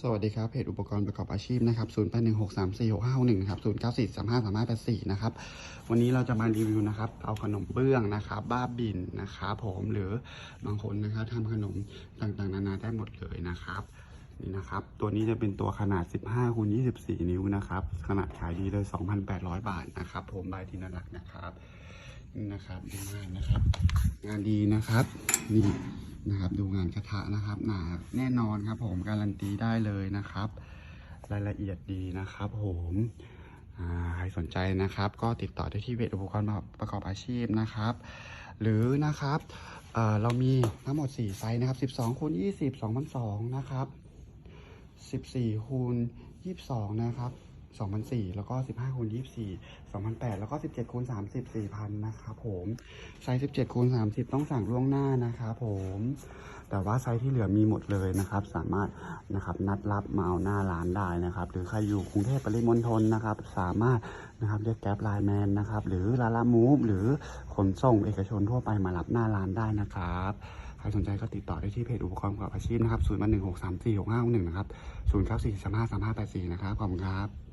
สวัสดีครับเพจอุปกรณ์ประกอบอาชีพนะครับ0 8 1 6 3 4 6 5 6 1นะครับ0 9 4 3 5 3 5 8 4นะครับ วันนี้เราจะมารีวิวนะครับ เอาขนมเบื้องนะครับ บ้าบินนะครับผมหรือบางคนนะครับทำขนมต่างๆ นานาได้หมดเลยนะครับ นี่นะครับ ตัวนี้จะเป็นตัวขนาด 15คูณ24 นิ้วนะครับ ขนาดขายดีเลย 2,800 บาทนะครับ ผมใบายทินารักนะครับนี่นะครับดูงานนะครับ งานดีนะครับ นี่ นะครับ ดูงานกระทะนะครับหนาแน่นอนครับ ผมการันตีได้เลยนะครับ รายละเอียดดีนะครับผมใครสนใจนะครับ ก็ติดต่อได้ที่เพจอุปกรณ์ประกอบอาชีพนะครับ หรือนะครับเเรามีทั้งหมด 4 ไซส์นะครับ 12คูณ20 2,200นะครับ 14คูณ22นะครับ 2,004แล้วก็ 15คูณ24 2,008แล้วก็ 17คูณ30 4,000นะครับผมไซส์17คูณ30 ต้องสั่งล่วงหน้านะครับผมแต่ว่าไซส์ที่เหลือมีหมดเลยนะครับ สามารถนะครับนัดรับมาเอาหน้าร้านได้นะครับ หรือใครอยู่กรุงเทพปริมณฑลนะครับ สามารถนะครับเรียกแก๊ปไลน์แมนนะครับ หรือลาลามูฟหรือขนส่งเอกชนทั่วไปมารับหน้าร้านได้นะครับใครสนใจก็ติดต่อได้ที่เพจอุปกรณ์ประกอบอาชีพนะครับ0 1 6 3 4 6 5 6 1นะครับ0 9 4 3 5 3 5 8 4นะครับขอบคุณครับ